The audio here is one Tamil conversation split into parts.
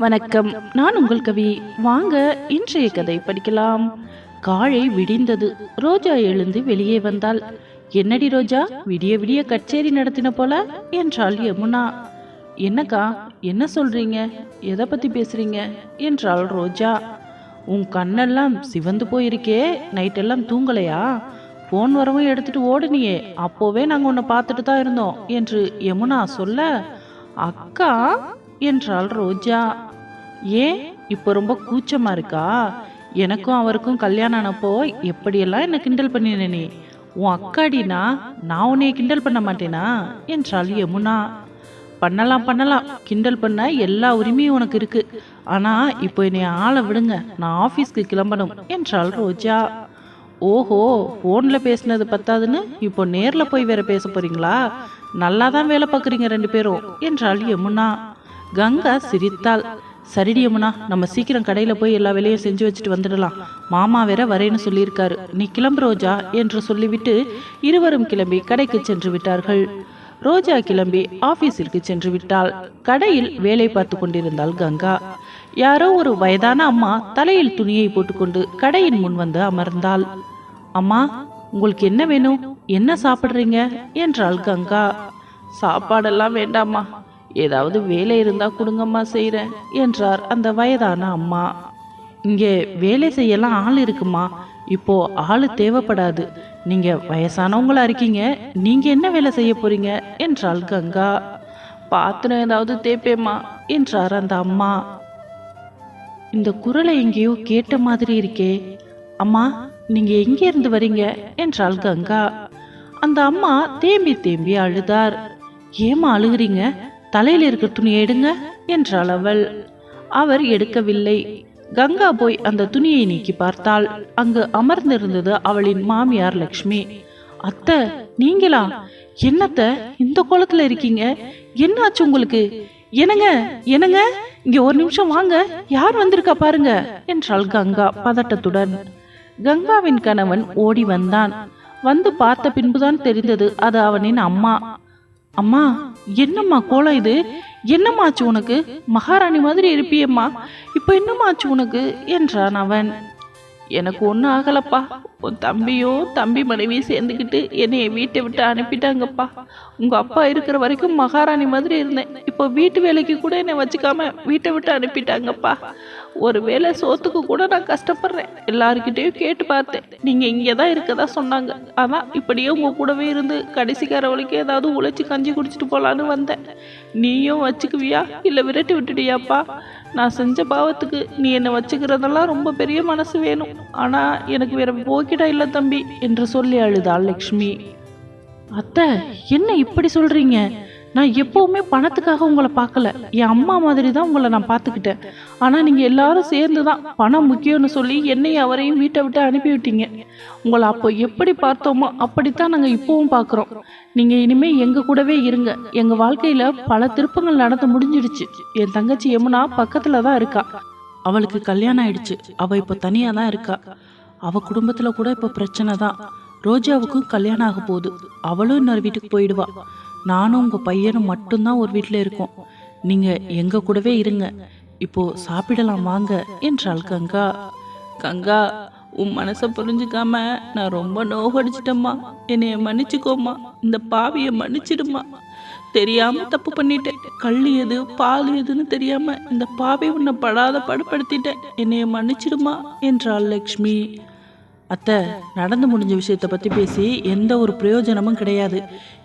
வணக்கம். நான் உங்கள் கவி. வாங்க இன்றைய கதை படிக்கலாம். காலை விடிந்தது. ரோஜா எழுந்து வெளியே வந்தாள். என்னடி ரோஜா? விடிய விடிய கச்சேரி நடத்தின போல? என்றாள் யமுனா. என்னக்கா? என்ன சொல்றீங்க? எதை பத்தி பேசுறீங்க? என்றாள் ரோஜா. உன் கண்ணெல்லாம் சிவந்து போயிருக்கே. நைட்டெல்லாம் தூங்கலையா? ஃபோன் வரவும் எடுத்துட்டு ஓடுனியே. அப்போவே நாங்கள் உன்னை பார்த்துட்டு தான் இருந்தோம் என்று யமுனா சொல்ல அக்கா என்றாள் ரோஜா. ஏன்? இப்போ ரொம்ப கூச்சமா இருக்கா? எனக்கும் அவருக்கும் கல்யாணம் ஆனப்போ எப்படியெல்லாம் என்ன கிண்டல் பண்ணினே உன் அக்காடினா நான் உன்னைய கிண்டல் பண்ண மாட்டேனா? என்றாள் யமுனா. பண்ணலாம் பண்ணலாம். கிண்டல் பண்ண எல்லா உரிமையும் உனக்கு இருக்கு. ஆனா இப்போ என்னை ஆளை விடுங்க. நான் ஆஃபீஸ்க்கு கிளம்பணும். என்றாள் ரோஜா. ஓஹோ ஃபோனில் பேசினது பத்தாதுன்னு இப்போ நேரில் போய் வேற பேச போறீங்களா? நல்லா தான் வேலை பார்க்குறீங்க ரெண்டு பேரும். என்றாள் யமுனா. கங்கா சிரித்தாள். சரிடி யமுனா நம்ம சீக்கிரம் கடையில் போய் எல்லா வேலையும் செஞ்சு வச்சுட்டு வந்துடலாம். மாமா வேற வரேன்னு சொல்லியிருக்காரு. நீ கிளம்பு ரோஜா என்று சொல்லிவிட்டு இருவரும் கிளம்பி கடைக்கு சென்று விட்டார்கள். ரோஜா கிளம்பி ஆபீஸிற்கு சென்று விட்டாள். கடையில் வேலை பார்த்து கொண்டிருந்தாள் கங்கா. யாரோ ஒரு வயதான அம்மா தலையில் துணியை போட்டுக்கொண்டு கடையின் முன் வந்து அமர்ந்தாள். அம்மா உங்களுக்கு என்ன வேணும்? என்ன சாப்பிடுறீங்க? என்றாள் கங்கா. சாப்பாடெல்லாம் வேண்டாம்மா. ஏதாவது வேலை இருந்தா கொடுங்கம்மா செய்கிறேன் என்றார் அந்த வயதான அம்மா. இங்கே வேலை செய்யலாம் ஆள் இருக்குமா? இப்போ ஆள் தேவைப்படாது. நீங்க வயசானவங்களா இருக்கீங்க நீங்க என்ன வேலை செய்ய போறீங்க? என்றாள் கங்கா. பாத்திரம் ஏதாவது தேப்பேம்மா என்றார் அந்த அம்மா. இந்த குரலை எங்கேயோ கேட்ட மாதிரி இருக்கே. அம்மா நீங்க எங்க இருந்து வரீங்க? என்றாள் கங்கா. அந்த அம்மா தேம்பி தேம்பி அழுதார். ஏமா அழுகுறீங்க? தலையில் இருக்க துணியை எடுங்க என்றாள் அவள். அவர் எடுக்கவில்லை. கங்கா போய் அந்த துணியை நீக்கி பார்த்தாள். அங்கு அமர்ந்திருந்தது அவளின் மாமியார் லக்ஷ்மி. அத்தை நீங்களா? என்னத்த? இந்த கோலத்துல இருக்கீங்க? என்னாச்சு உங்களுக்கு? என்னங்க? என்னங்க? இங்க ஒரு நிமிஷம் வாங்க. யார் வந்திருக்கா பாருங்க என்றாள் கங்கா பதட்டத்துடன். கங்காவின் கணவன் ஓடி வந்தான். வந்து பார்த்த பின்புதான் தெரிந்தது அது அவனின் அம்மா. அம்மா என்னம்மா கோலம் இது? என்னம்மாச்சு உனக்கு? மகாராணி மாதிரி இருப்பியம்மா. இப்போ என்னம்மாச்சு உனக்கு? என்றான் அவன். எனக்கு ஒன்றும் ஆகலப்பா. உன் தம்பியோ தம்பி மனைவியும் சேர்ந்துக்கிட்டு என்னை வீட்டை விட்டு அனுப்பிட்டாங்கப்பா. உங்கள் அப்பா இருக்கிற வரைக்கும் மகாராணி மாதிரி இருந்தேன். இப்போ வீட்டு வேலைக்கு கூட என்னை வச்சுக்காம வீட்டை விட்டு அனுப்பிட்டாங்கப்பா. ஒரு வேளை சோத்துக்கு கூட நான் கஷ்டப்படுறேன். எல்லாருக்கிட்டேயும் கேட்டு பார்த்தேன். நீங்கள் இங்கே தான் இருக்கதா சொன்னாங்க. ஆனால் இப்படியே உங்கள் கூடவே இருந்து கடைசிக்கார வரைக்கும் ஏதாவது உழைச்சி கஞ்சி குடிச்சிட்டு போகலான்னு வந்தேன். நீயும் வச்சுக்குவியா? இல்லை விரட்டி விட்டுடியாப்பா நான் செஞ்ச பாவத்துக்கு நீ என்னை வச்சுக்கிறதெல்லாம் ரொம்ப பெரிய மனசு வேணும். ஆனால் எனக்கு வேற போக்கிடா இல்லை தம்பி என்று சொல்லி அழுதாள் லக்ஷ்மி. அத்தை என்ன இப்படி சொல்றீங்க? நான் எப்போவுமே பணத்துக்காக உங்களை பார்க்கல. என் அம்மா மாதிரி தான் உங்களை நான் பார்த்துக்கிட்டேன். ஆனால் நீங்கள் எல்லாரும் சேர்ந்து தான் பணம் முக்கியம்னு சொல்லி என்னையும் அவரையும் வீட்டை விட்டு அனுப்பிவிட்டீங்க. உங்களை அப்போ எப்படி பார்த்தோமோ அப்படித்தான் நாங்கள் இப்போவும் பார்க்குறோம். நீங்கள் இனிமேல் எங்கள் கூடவே இருங்க. எங்கள் வாழ்க்கையில் பல திருப்பங்கள் நடந்து முடிஞ்சிடுச்சு. என் தங்கச்சி யமுனா பக்கத்தில் தான் இருக்கா. அவளுக்கு கல்யாணம் ஆயிடுச்சு. அவள் இப்போ தனியாக தான் இருக்கா. அவள் குடும்பத்தில் கூட இப்போ பிரச்சனை தான். ரோஜாவுக்கும் கல்யாணம் ஆக போகுது. அவளும் இன்னொரு வீட்டுக்கு போயிடுவா. நானும் உங்கள் பையனும் மட்டும்தான் ஒரு வீட்டில் இருக்கோம். நீங்கள் எங்கள் கூடவே இருங்க. இப்போ சாப்பிடலாம் வாங்க என்றாள் கங்கா. கங்கா உன் மனசை புரிஞ்சுக்காம நான் ரொம்ப நோகடிச்சிட்டம்மா. என்னைய மன்னிச்சுக்கோம்மா. இந்த பாவியை மன்னிச்சிடுமா தெரியாம தப்பு பண்ணிட்டேன். கல் எது பால் எதுன்னு தெரியாம இந்த பாவி உன்னை படாத படுப்படுத்திட்டேன் என்னைய மன்னிச்சிடுமா என்றாள் லக்ஷ்மி. அத்தை நடந்து முடிஞ்ச விஷயத்தை பற்றி பேசி எந்த ஒரு பிரயோஜனமும் கிடையாது.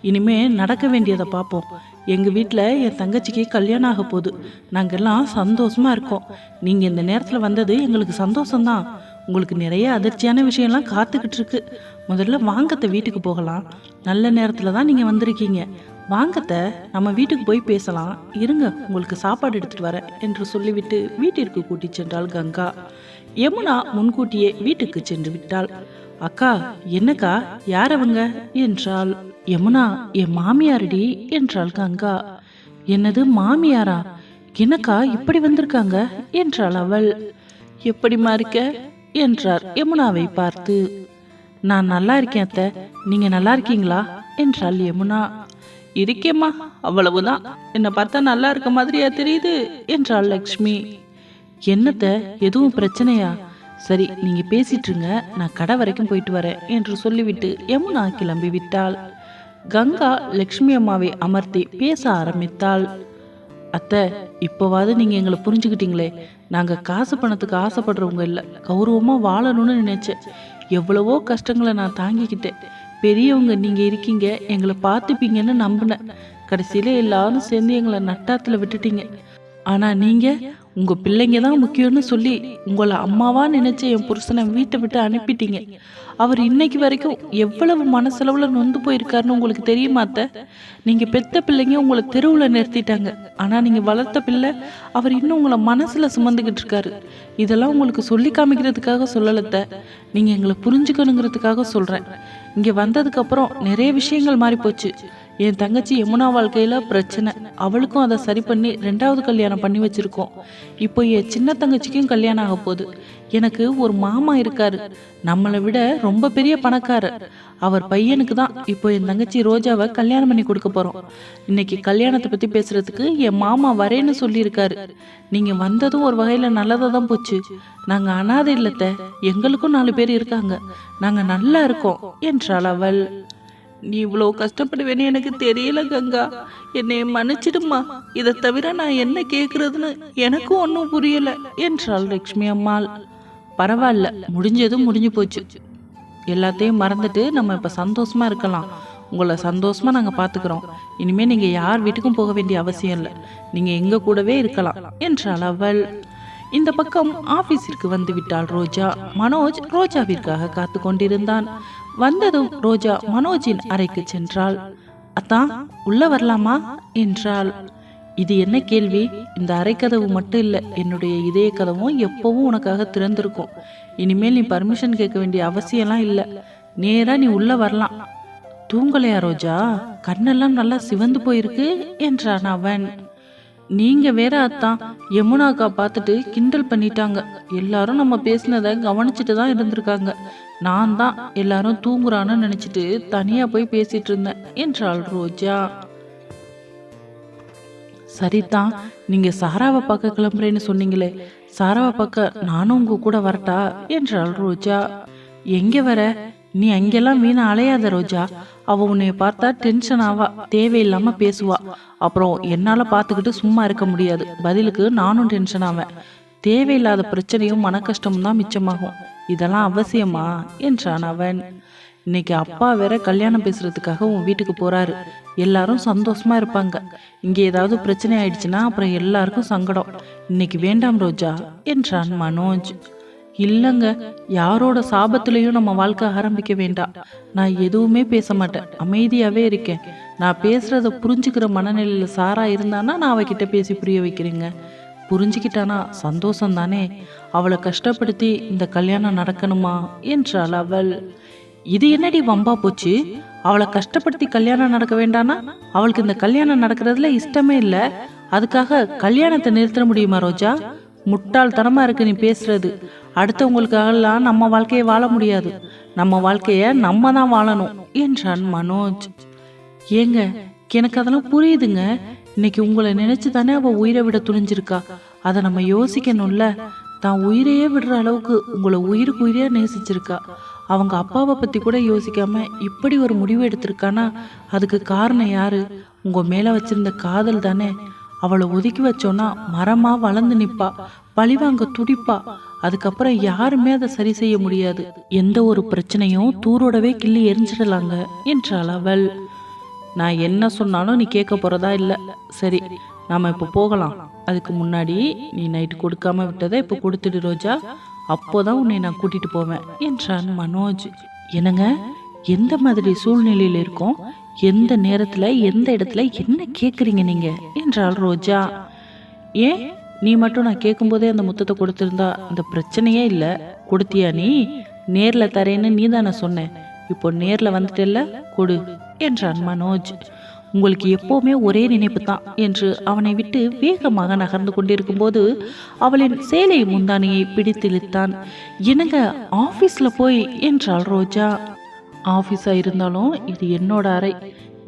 இனிமே நடக்க வேண்டியதை பார்ப்போம் எங்கள் வீட்டில் என் தங்கச்சிக்கு கல்யாணம் ஆக போகுது. நாங்கள்லாம் சந்தோஷமாக இருக்கோம். நீங்கள் இந்த நேரத்தில் வந்தது எங்களுக்கு சந்தோஷம்தான். உங்களுக்கு நிறைய அதிர்ச்சியான விஷயம்லாம் காத்துக்கிட்டு இருக்கு. முதல்ல வாங்கத்தை வீட்டுக்கு போகலாம். நல்ல நேரத்தில் தான் நீங்கள் வந்திருக்கீங்க. வாங்கத்த நம்ம வீட்டுக்கு போய் பேசலாம். இருங்க உங்களுக்கு சாப்பாடு எடுத்துட்டு வரேன் என்று சொல்லிவிட்டு வீட்டிற்கு கூட்டிச் சென்றாள் கங்கா. யமுனா முன்கூட்டியே வீட்டுக்கு சென்று விட்டாள். அக்கா என்னக்கா யார் அவங்க? என்றாள். யமுனா என் மாமியாரடி என்றாள் கங்கா. என்னது மாமியாரா? என்னக்கா இப்படி வந்திருக்காங்க? என்றாள் அவள். எப்படிமா இருக்க? என்றார் யமுனாவை பார்த்து. நான் நல்லா இருக்கேன் அத்தை. நீங்க நல்லா இருக்கீங்களா? என்றாள் யமுனா. இருக்கேம்மா அவ்வளவுதான். என்னை பார்த்தா நல்லா இருக்க மாதிரியா தெரியுது என்றாள் லக்ஷ்மி. என்னத்த எதுவும் பிரச்சனையா? சரி நீங்க பேசிட்டுருங்க நான் கடை வரைக்கும் போயிட்டு வரேன் என்று சொல்லிவிட்டு யமுனா கிளம்பி விட்டாள். கங்கா லக்ஷ்மி அம்மாவை அமர்த்தி பேச ஆரம்பித்தாள். அத்தை இப்போவாது நீங்கள் எங்களை புரிஞ்சுக்கிட்டீங்களே நாங்கள் காசு பணத்துக்கு ஆசைப்படுறவங்க இல்லை கௌரவமாக வாழணும்னு நினைச்சேன். எவ்வளவோ கஷ்டங்களை நான் தாங்கிக்கிட்டேன். பெரியவங்க நீங்கள் இருக்கீங்க எங்களை பார்த்துப்பீங்கன்னு நம்பினேன். கடைசியில எல்லாரும் சேர்ந்து எங்களை நட்டாத்தில் விட்டுட்டீங்க. ஆனால் நீங்கள் உங்கள் பிள்ளைங்க தான் முக்கியம்னு சொல்லி உங்களை அம்மாவாக நினச்ச என் புருஷனை வீட்டை விட்டு அனுப்பிட்டீங்க. அவர் இன்னைக்கு வரைக்கும் எவ்வளவு மனசளவில் நொந்து போயிருக்காருன்னு உங்களுக்கு தெரியுமா அத்தை? பெத்த பிள்ளைங்க உங்களை தெருவில் நிறுத்திட்டாங்க. ஆனால் நீங்கள் வளர்த்த பிள்ளை அவர் இன்னும் உங்களை மனசில் சுமந்துக்கிட்டு இருக்காரு. இதெல்லாம் உங்களுக்கு சொல்லி காமிக்கிறதுக்காக சொல்லலத்த நீங்கள் எங்களை புரிஞ்சுக்கணுங்கிறதுக்காக சொல்கிறேன் இங்கே வந்ததுக்கப்புறம் நிறைய விஷயங்கள் மாறி போச்சு என் தங்கச்சி யமுனா வாழ்க்கையில் பிரச்சனை. அவளுக்கும் அதை சரி பண்ணி ரெண்டாவது கல்யாணம் பண்ணி வச்சுருக்கோம். இப்போ என் சின்ன தங்கச்சிக்கும் கல்யாணம் ஆக போகுது. எனக்கு ஒரு மாமா இருக்காரு. நம்மளை விட ரொம்ப பெரிய பணக்காரர். அவர் பையனுக்கு தான் இப்போ என் தங்கச்சி ரோஜாவை கல்யாணம் பண்ணி கொடுக்க போகிறோம் இன்னைக்கு கல்யாணத்தை பற்றி பேசுகிறதுக்கு என் மாமா வரேன்னு சொல்லியிருக்காரு. நீங்கள் வந்ததும் ஒரு வகையில் நல்லதாக தான் போச்சு. நாங்கள் அனாதை இல்லத்தை. எங்களுக்கும் நாலு பேர் இருக்காங்க. நாங்கள் நல்லா இருக்கோம் என்றாள் அவள். நீ இவ்வளோ கஷ்டப்படுவேன்னு எனக்கு தெரியல கங்கா. என்னை மன்னிச்சிடுமா இதை தவிர நான் என்ன கேட்கறதுன்னு எனக்கும் ஒன்றும் புரியல என்றாள் லக்ஷ்மி அம்மாள். பரவாயில்ல முடிஞ்சதும் முடிஞ்சு போச்சு. எல்லாத்தையும் மறந்துட்டு நம்ம இப்போ சந்தோஷமா இருக்கலாம். உங்களை சந்தோஷமா நாங்கள் பார்த்துக்கிறோம் இனிமேல் நீங்கள் யார் வீட்டுக்கும் போக வேண்டிய அவசியம் இல்லை. நீங்கள் எங்கள் கூடவே இருக்கலாம் என்றாள் அவள். இந்த பக்கம் ஆபீஸிற்கு வந்து விட்டாள் ரோஜா. மனோஜ் ரோஜாவிற்காக காத்து கொண்டிருந்தான். வந்ததும் ரோஜா மனோஜின் அறைக்கு சென்றாள். அத்தான் உள்ள வரலாமா? என்றாள். இது என்ன கேள்வி? இந்த அரைக்கதவு மட்டும் இல்லை என்னுடைய இதய கதவும் எப்பவும் உனக்காக திறந்திருக்கும். இனிமேல் நீ பர்மிஷன் கேட்க வேண்டிய அவசியம்லாம் இல்லை. நேராக நீ உள்ள வரலாம். தூங்கலையா ரோஜா? கண்ணெல்லாம் நல்லா சிவந்து போயிருக்கு என்றான் அவன். நீங்க வேற அத்தான். யமுனாக்கா பார்த்துட்டு கிண்டல் பண்ணிட்டாங்க. எல்லாரும் நம்ம பேசினதை கவனிச்சுட்டு தான் இருந்திருக்காங்க. நான் தான் எல்லாரும் தூங்குறான்னு நினைச்சிட்டு தனியா போய் பேசிட்டு இருந்தேன் என்றாள் ரோஜா. சரிதான் நீங்க சாராவை பார்க்க கிளம்புறேன்னு சொன்னீங்களே. சாராவை பார்க்க நானும் உங்க கூட வரட்டா என்றாள் ரோஜா. எங்க வர? நீ அங்கெல்லாம் வீணா அலையாத ரோஜா. அவ உன்னைய பார்த்தா டென்ஷன் ஆவா தேவையில்லாம பேசுவா. அப்புறம் என்னால பார்த்துக்கிட்டு சும்மா இருக்க முடியாது. பதிலுக்கு நானும் டென்ஷன் ஆவேன். தேவையில்லாத பிரச்சனையும் மன கஷ்டமும் தான் மிச்சமாகும். இதெல்லாம் அவசியமா? என்றான் அவன். இன்னைக்கு அப்பா வேற கல்யாணம் பேசுறதுக்காக உன் வீட்டுக்கு போறாரு. எல்லாரும் சந்தோஷமா இருப்பாங்க. இங்க ஏதாவது பிரச்சனை ஆயிடுச்சுன்னா அப்புறம் எல்லாருக்கும் சங்கடம். இன்னைக்கு வேண்டாம் ரோஜா என்றான் மனோஜ். இல்லைங்க யாரோட சாபத்திலையும் நம்ம வாழ்க்கை ஆரம்பிக்க வேண்டாம் நான் எதுவுமே பேச மாட்டேன். அமைதியாகவே இருக்கேன். நான் பேசுகிறத புரிஞ்சுக்கிற மனநிலையில் சாரா இருந்தானா நான் அவகிட்ட பேசி புரிய வைக்கிறேங்க. புரிஞ்சுக்கிட்டானா சந்தோஷம் தானே அவளை கஷ்டப்படுத்தி இந்த கல்யாணம் நடக்கணுமா? என்றாள் அவள். இது என்னடி வம்பா போச்சு? அவளை கஷ்டப்படுத்தி கல்யாணம் நடக்க வேண்டானா? அவளுக்கு இந்த கல்யாணம் நடக்கிறதுல இஷ்டமே இல்லை. அதுக்காக கல்யாணத்தை நிறுத்த முடியுமா ரோஜா? முட்டாள்தனமா இருக்கு நீ பேசுறது. அடுத்தவங்களுக்காகலாம் நம்ம வாழ்க்கையை வாழ முடியாது. நம்ம வாழ்க்கையை நம்ம தான் வாழணும் என்றான் மனோஜ். ஏங்க எனக்கு அதெல்லாம் புரியுதுங்க. இன்னைக்கு உங்களை நினைச்சு தானே அவள் உயிரை விட துணிஞ்சிருக்கா? அதை நம்ம யோசிக்கணும்ல. தான் உயிரையே விடுற அளவுக்கு உங்களை உயிருக்கு உயிரே நேசிச்சிருக்கா. அவங்க அப்பாவை பற்றி கூட யோசிக்காம இப்படி ஒரு முடிவு எடுத்திருக்கானா? அதுக்கு காரணம் யாரு? உங்கள் மேலே வச்சிருந்த காதல் தானே? அவளை ஒதுக்கி வச்சோன்னா மரமா வளர்ந்து நிப்பா பழிவாங்க துடிப்பா. அதுக்கப்புறம் யாருமே அதை சரி செய்ய முடியாது. எந்த ஒரு பிரச்சனையும் தூரோடவே கிள்ளி எரிஞ்சிடலாங்க என்றாள் அவள். நான் என்ன சொன்னாலும் நீ கேட்க போறதா இல்லை. சரி நாம இப்போ போகலாம். அதுக்கு முன்னாடி நீ நைட்டு கொடுக்காம விட்டதை இப்போ கொடுத்துடு ரோஜா. அப்போதான் உன்னை நான் கூட்டிட்டு போவேன் என்றான் மனோஜ். என்னங்க? எந்த மாதிரி சூழ்நிலையில் இருக்கோம்? எந்த நேரத்துல எந்த இடத்துல என்ன கேக்குறீங்க நீங்க? என்றாள் ரோஜா. ஏன்? நீ மட்டும் நான் கேட்கும்போதே அந்த முத்தத்தை கொடுத்திருந்தா அந்த பிரச்சனையே இல்லை. கொடுத்தியா நீ? நேர்ல தரேன்னு நீ தானே சொன்னேன் இப்போ நேர்ல வந்துட்டல்ல? கொடு என்றான் மனோஜ். உங்களுக்கு எப்போவுமே ஒரே நினைப்பு தான் என்று அவனை விட்டு வேகமாக நகர்ந்து கொண்டிருக்கும்போது அவளின் சேலை முந்தானியை பிடித்திழுத்தான் என்னங்க ஆபீஸ்ல போய் என்றாள் ரோஜா. ஆஃபீஸாக இருந்தாலும் இது என்னோட அறை.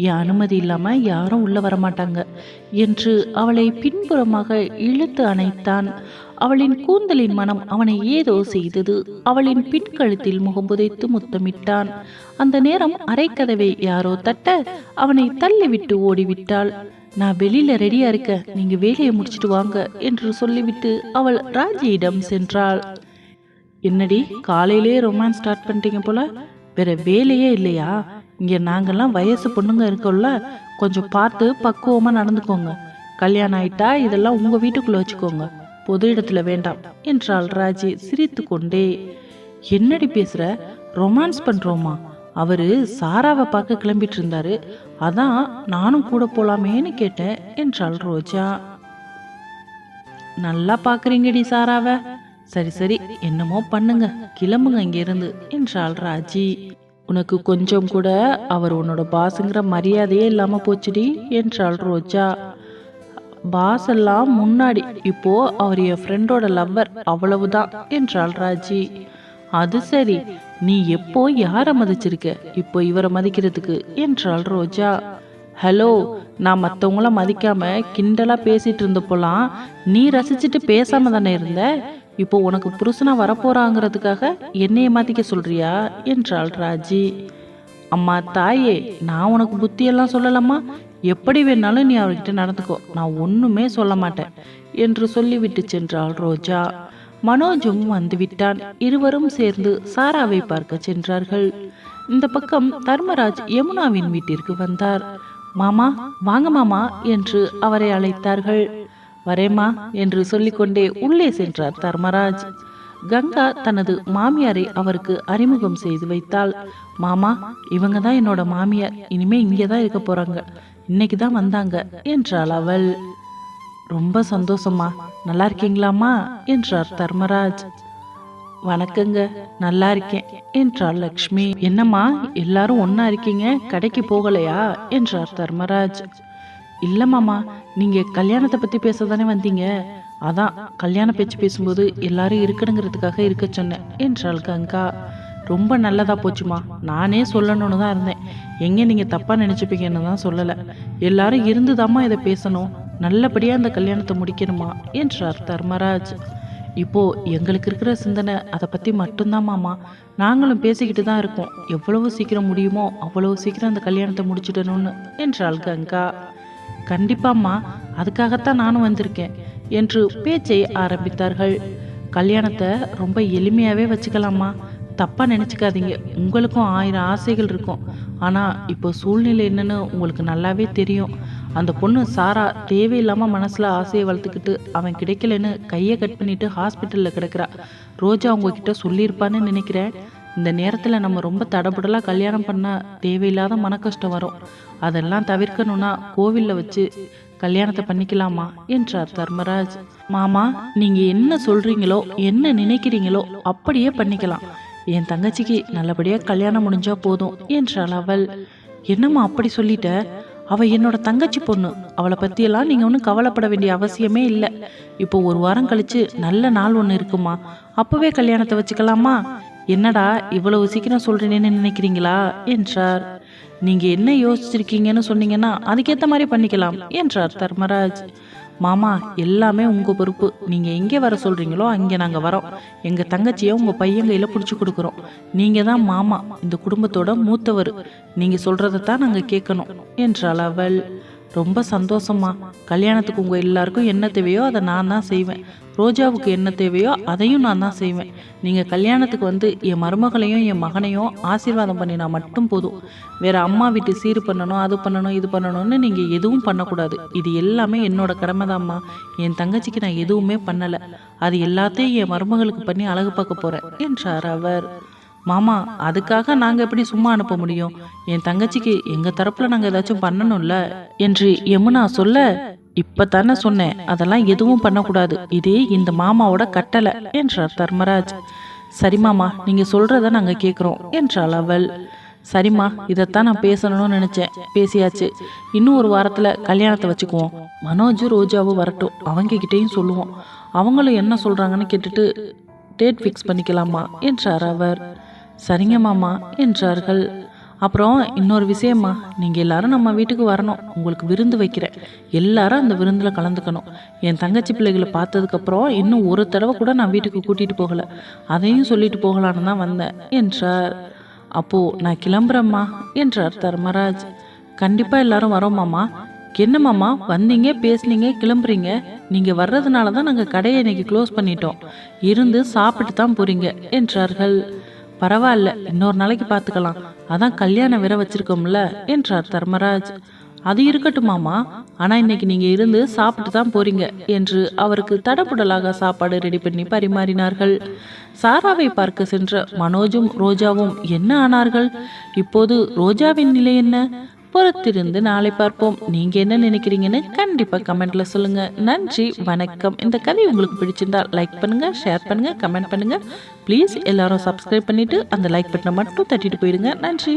என் அனுமதி இல்லாமல் யாரும் உள்ள வரமாட்டாங்க என்று அவளை பின்புறமாக இழுத்து அணைத்தான். அவளின் கூந்தலின் மனம் அவனை ஏதோ செய்தது. அவளின் பின்கழுத்தில் முகம்புதைத்து முத்தமிட்டான். அந்த நேரம் அரைக்கதவை யாரோ தட்ட அவனை தள்ளிவிட்டு ஓடிவிட்டாள். நான் வெளியில ரெடியா இருக்க நீங்க வேலையை முடிச்சிட்டு வாங்க என்று சொல்லிவிட்டு அவள் ராஜியிடம் சென்றாள். என்னடி காலையிலே ரொமான்ஸ் ஸ்டார்ட் பண்ணிட்டீங்க போல? வேற வேலையே இல்லையா? இங்க நாங்கெல்லாம் வயசு பொண்ணுங்க இருக்கோம்ல கொஞ்சம் பார்த்து பக்குவமா நடந்துக்கோங்க. கல்யாணம் ஆயிட்டா இதெல்லாம் உங்க வீட்டுக்குள்ள வச்சுக்கோங்க. பொது இடத்துல வேண்டாம் என்றாள் ராஜி சிரித்து கொண்டே. என்னடி பேசுற? ரொமான்ஸ் பண்றோமா? அவரு சாராவை பார்க்க கிளம்பிட்டு இருந்தாரு. அதான் நானும் கூட போலாமேன்னு கேட்டேன் என்றாள் ரோஜா. நல்லா பாக்குறீங்கடி சாராவை. சரி சரி என்னமோ பண்ணுங்க. கிளம்புங்க இங்கிருந்து என்றாள் ராஜி. உனக்கு கொஞ்சம் கூட அவர் உன்னோட பாஸுங்கிற மரியாதையே இல்லாம போச்சுடி என்றாள் ரோஜா. பாஸ் எல்லாம் முன்னாடி இப்போ அவர் என் ஃப்ரெண்டோட லவ்வர் அவ்வளவுதான் என்றாள் ராஜி. அது சரி நீ எப்போ யாரை மதிச்சிருக்க இப்போ இவரை மதிக்கிறதுக்கு என்றாள் ரோஜா. ஹலோ நான் மற்றவங்கள மதிக்காம கிண்டலா பேசிட்டு இருந்தப்போலாம் நீ ரசிச்சுட்டு பேசாம தானே இருந்த? இப்போ உனக்கு புருஷனா வரப்போறாங்கிறதுக்காக என்னையை மாற்றிக்க சொல்றியா? என்றாள் ராஜி. அம்மா தாயே நான் உனக்கு புத்தியெல்லாம் சொல்லலாமா எப்படி வேணாலும் நீ அவர்கிட்ட நடந்துக்கோ. நான் ஒன்றுமே சொல்ல மாட்டேன் என்று சொல்லிவிட்டு சென்றாள் ரோஜா. மனோஜும் வந்துவிட்டான். இருவரும் சேர்ந்து சாராவை பார்க்க சென்றார்கள். இந்த பக்கம் தர்மராஜ் யமுனாவின் வீட்டிற்கு வந்தார். மாமா வாங்க மாமா என்று அவரை அழைத்தார்கள். வரேம்மா என்று சொல்லிக்கொண்டே உள்ளே சென்றார் தர்மராஜ். கங்கா தனது மாமியாரை அவருக்கு அறிமுகம் செய்து வைத்தாள். மாமா இவங்க தான் என்னோட மாமியார். இனிமே இங்கே தான் இருக்க போறாங்க. இன்னைக்கு தான் வந்தாங்க என்றாள் அவள். ரொம்ப சந்தோஷமா நல்லா இருக்கீங்களாமா என்றார் தர்மராஜ். வணக்கங்க. நல்லா இருக்கேன் என்றாள் லக்ஷ்மி. என்னம்மா எல்லாரும் ஒன்னா இருக்கீங்க? கடைக்கு போகலையா? என்றார் தர்மராஜ். இல்ல மாமா கல்யாணத்தை பற்றி பேச தானே வந்தீங்க. அதான் கல்யாண பேச்சு பேசும்போது எல்லாரும் இருக்கணுங்கிறதுக்காக இருக்க சொன்னேன் என்றாள் கங்கா. ரொம்ப நல்லதாக போச்சுமா நானே சொல்லணும்னு தான் இருந்தேன். எங்கே நீங்கள் தப்பாக நினச்சிப்பீங்கன்னு தான் சொல்லலை. எல்லாரும் இருந்துதாம்மா இதை பேசணும் நல்லபடியாக அந்த கல்யாணத்தை முடிக்கணுமா என்றார் தர்மராஜ். இப்போது எங்களுக்கு இருக்கிற சிந்தனை அதை பற்றி மட்டும்தான் மாமா. நாங்களும் பேசிக்கிட்டு தான் இருக்கோம். எவ்வளவு சீக்கிரம் முடியுமோ அவ்வளவு சீக்கிரம் அந்த கல்யாணத்தை முடிச்சிடணும்னு என்றாள் கங்கா. கண்டிப்பாம்மா அதுக்காகத்தான் நானும் வந்திருக்கேன் என்று பேச்சை ஆரம்பித்தார்கள். கல்யாணத்தை ரொம்ப எளிமையாகவே வச்சுக்கலாமா தப்பாக நினச்சிக்காதீங்க. உங்களுக்கும் ஆயிரம் ஆசைகள் இருக்கும். ஆனால் இப்போ சூழ்நிலை என்னன்னு உங்களுக்கு நல்லாவே தெரியும். அந்த பொண்ணு சாரா தேவையில்லாமல் மனசில் ஆசையை வளர்த்துக்கிட்டு அவன் கிடைக்கலன்னு கையை கட் பண்ணிட்டு ஹாஸ்பிட்டலில் கிடக்கிறா. ரோஜா உங்ககிட்ட சொல்லியிருப்பான்னு நினைக்கிறேன். இந்த நேரத்தில் நம்ம ரொம்ப தடபுடலாக கல்யாணம் பண்ணால் தேவையில்லாத மன கஷ்டம் வரும். அதெல்லாம் தவிர்க்கணும்னா கோவிலில் வச்சு கல்யாணத்தை பண்ணிக்கலாமா? என்றார் தர்மராஜ். மாமா நீங்கள் என்ன சொல்கிறீங்களோ என்ன நினைக்கிறீங்களோ அப்படியே பண்ணிக்கலாம். என் தங்கச்சிக்கு நல்லபடியாக கல்யாணம் முடிஞ்சா போதும் என்றாள் அவள். என்னம்மா அப்படி சொல்லிட்ட? அவள் என்னோட தங்கச்சி பொண்ணு. அவளை பற்றியெல்லாம் நீங்கள் ஒன்றும் கவலைப்பட வேண்டிய அவசியமே இல்லை. இப்போ ஒரு வாரம் கழித்து நல்ல நாள் ஒன்று இருக்குமா? அப்போவே கல்யாணத்தை வச்சுக்கலாமா? என்னடா இவ்வளவு சீக்கிரம் சொல்றேன்னு நினைக்கிறீங்களா? என்றார். நீங்க என்ன யோசிச்சிருக்கீங்கன்னு சொன்னீங்கன்னா அதுக்கேத்த மாதிரி பண்ணிக்கலாம் என்றார் தர்மராஜ். மாமா எல்லாமே உங்க பொறுப்பு. நீங்க எங்கே வர சொல்றீங்களோ அங்கே நாங்கள் வரோம். எங்க தங்கச்சியை உங்க பையன் கையில பிடிச்சி கொடுக்குறோம். நீங்க தான் மாமா இந்த குடும்பத்தோட மூத்தவர். நீங்க சொல்றதைத்தான் நாங்கள் கேட்கணும் என்றாள் அவள். ரொம்ப சந்தோஷமா. கல்யாணத்துக்கு உங்கள் எல்லாருக்கும் என்ன தேவையோ அதை நான் தான் செய்வேன். ரோஜாவுக்கு என்ன தேவையோ அதையும் நான் தான் செய்வேன். நீங்கள் கல்யாணத்துக்கு வந்து என் மருமகளையும் என் மகனையும் ஆசீர்வாதம் பண்ணினா மட்டும் போதும். வேறு அம்மா வீட்டு சீர் பண்ணணும் அது பண்ணணும் இது பண்ணணும்னு நீங்கள் எதுவும் பண்ணக்கூடாது. இது எல்லாமே என்னோட கடமை தான்மா என் தங்கச்சிக்கு நான் எதுவுமே பண்ணலை. அது எல்லாத்தையும் என் மருமகளுக்கு பண்ணி அழகு பார்க்க போகிறேன் என்றார் அவர். மாமா அதுக்காக நாங்கள் எப்படி சும்மா அனுப்ப முடியும்? என் தங்கச்சிக்கு எங்கள் தரப்பில் நாங்கள் ஏதாச்சும் பண்ணணும்ல? என்று யமுனா சொல்ல இப்போ தானே சொன்னேன். அதெல்லாம் எதுவும் பண்ணக்கூடாது. இதே இந்த மாமாவோட கட்டளை என்றார் தர்மராஜ். சரி மாமா நீங்கள் சொல்கிறத நாங்கள் கேட்குறோம் என்றாள் அவள். சரிம்மா இதைத்தான் நான் பேசணும்னு நினைச்சேன். பேசியாச்சு. இன்னும் ஒரு வாரத்தில் கல்யாணத்தை வச்சுக்குவோம். மனோஜ் ரோஜாவும் வரட்டும். அவங்க கிட்டேயும் சொல்லுவோம். அவங்களும் என்ன சொல்கிறாங்கன்னு கேட்டுட்டு டேட் ஃபிக்ஸ் பண்ணிக்கலாமா? என்றார் அவர். சரிங்க மாமா என்றார்கள். அப்புறம் இன்னொரு விஷயம்மா நீங்கள் எல்லாரும் நம்ம வீட்டுக்கு வரணும். உங்களுக்கு விருந்து வைக்கிறேன். எல்லாரும் அந்த விருந்தில் கலந்துக்கணும். என் தங்கச்சி பிள்ளைகளை பார்த்ததுக்கப்புறம் இன்னும் ஒரு தடவை கூட நான் வீட்டுக்கு கூட்டிகிட்டு போகலை. அதையும் சொல்லிட்டு போகலான்னு தான் வந்தேன் என்றார். அப்போது நான் கிளம்புறேம்மா என்றார் தர்மராஜ். கண்டிப்பாக எல்லாரும் வரோம்மாம்மா என்னம்மாம்மா வந்தீங்க பேசுனீங்க கிளம்புறீங்க. நீங்கள் வர்றதுனால தான் நாங்கள் கடையை இன்னைக்கு க்ளோஸ் பண்ணிட்டோம். இருந்து சாப்பிட்டு தான் போகிறீங்க என்றார்கள். பரவாயில்ல இன்னொரு நாளைக்கு பார்த்துக்கலாம். அதான் கல்யாணம் வேற வச்சிருக்கோம்ல என்றார் தர்மராஜ். அது இருக்கட்டுமாமா? ஆனா இன்னைக்கு நீங்க இருந்து சாப்பிட்டு தான் போறீங்க என்று அவருக்கு தடப்புடலாக சாப்பாடு ரெடி பண்ணி பரிமாறினார்கள். சாராவை பார்க்க சென்ற மனோஜும் ரோஜாவும் என்ன ஆனார்கள்? இப்போது ரோஜாவின் நிலை என்ன? பொறுத்திருந்து நாளை பார்ப்போம். நீங்க என்ன நினைக்கிறீங்கன்னு கண்டிப்பா கமெண்ட்ல சொல்லுங்க. நன்றி வணக்கம். இந்த கதை உங்களுக்கு பிடிச்சிருந்தா லைக் பண்ணுங்க ஷேர் பண்ணுங்க கமெண்ட் பண்ணுங்க. ப்ளீஸ் எல்லாரும் சப்ஸ்கிரைப் பண்ணிட்டு அந்த லைக் பட்டனை மட்டும் தட்டிட்டு போயிடுங்க. நன்றி.